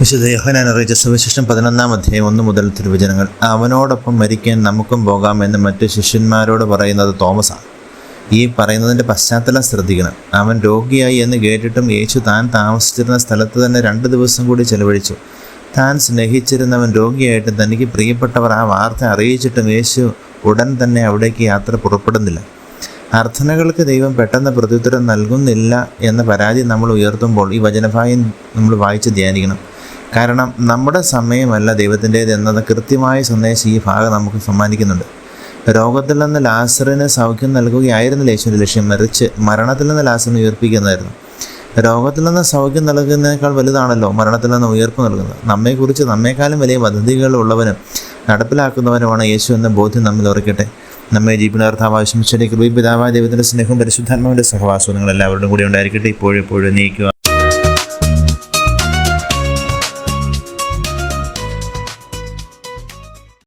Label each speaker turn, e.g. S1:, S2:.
S1: വിശുദ്ധ യോഹനാൻ അറിയിച്ച സുവിശേഷം പതിനൊന്നാം അധ്യായം ഒന്ന് മുതൽ തിരുവചനങ്ങൾ. അവനോടൊപ്പം മരിക്കാൻ നമുക്കും പോകാമെന്ന് മറ്റു ശിഷ്യന്മാരോട് പറയുന്നത് തോമസാണ്. ഈ പറയുന്നതിന്റെ പശ്ചാത്തലം ശ്രദ്ധിക്കണം. അവൻ രോഗിയായി എന്ന് കേട്ടിട്ടും യേശു താൻ താമസിച്ചിരുന്ന സ്ഥലത്ത് തന്നെ രണ്ട് ദിവസം കൂടി ചെലവഴിച്ചു. താൻ സ്നേഹിച്ചിരുന്നവൻ രോഗിയായിട്ട് തനിക്ക് പ്രിയപ്പെട്ടവർ ആ വാർത്ത അറിയിച്ചിട്ടും യേശു ഉടൻ തന്നെ അവിടേക്ക് യാത്ര പുറപ്പെടുന്നില്ല. അർത്ഥനകൾക്ക് ദൈവം പെട്ടെന്ന് പ്രത്യുത്തരം നൽകുന്നില്ല എന്ന പരാതി നമ്മൾ ഉയർത്തുമ്പോൾ ഈ വചനഭാഗ്യം നമ്മൾ വായിച്ച് ധ്യാനിക്കണം. കാരണം നമ്മുടെ സമയമല്ല ദൈവത്തിന്റേത് എന്നത് കൃത്യമായ സന്ദേശം ഈ ഭാഗം നമുക്ക് സമ്മാനിക്കുന്നുണ്ട്. രോഗത്തിൽ നിന്ന് ലാസറിന് സൗഖ്യം നൽകുകയായിരുന്നില്ല യേശുവിന്റെ ലക്ഷ്യം. മറിച്ച് മരണത്തിൽ നിന്ന് ലാസറിനെ ഉയർപ്പിക്കുന്നതായിരുന്നു. രോഗത്തിൽ നിന്ന് സൗഖ്യം നൽകുന്നതിനേക്കാൾ വലുതാണല്ലോ മരണത്തിൽ നിന്ന് ഉയർപ്പ് നൽകുന്നത്. നമ്മെക്കുറിച്ച് നമ്മെക്കാളും വലിയ പദ്ധതികൾ ഉള്ളവനും നടപ്പിലാക്കുന്നവനുമാണ് യേശു എന്ന ബോധ്യം നമ്മിൽ ഉറക്കട്ടെ. നമ്മെ ജീവിതാർത്ഥാവ് കൃപി പിതാവായ ദൈവത്തിന്റെ സ്നേഹവും പരിശുദ്ധാത്മാവിന്റെ സഹവാസവും നിങ്ങൾ എല്ലാവരുടെയും കൂടി ഉണ്ടായിരിക്കട്ടെ. ഇപ്പോഴും ഇപ്പോഴും നീക്കുക.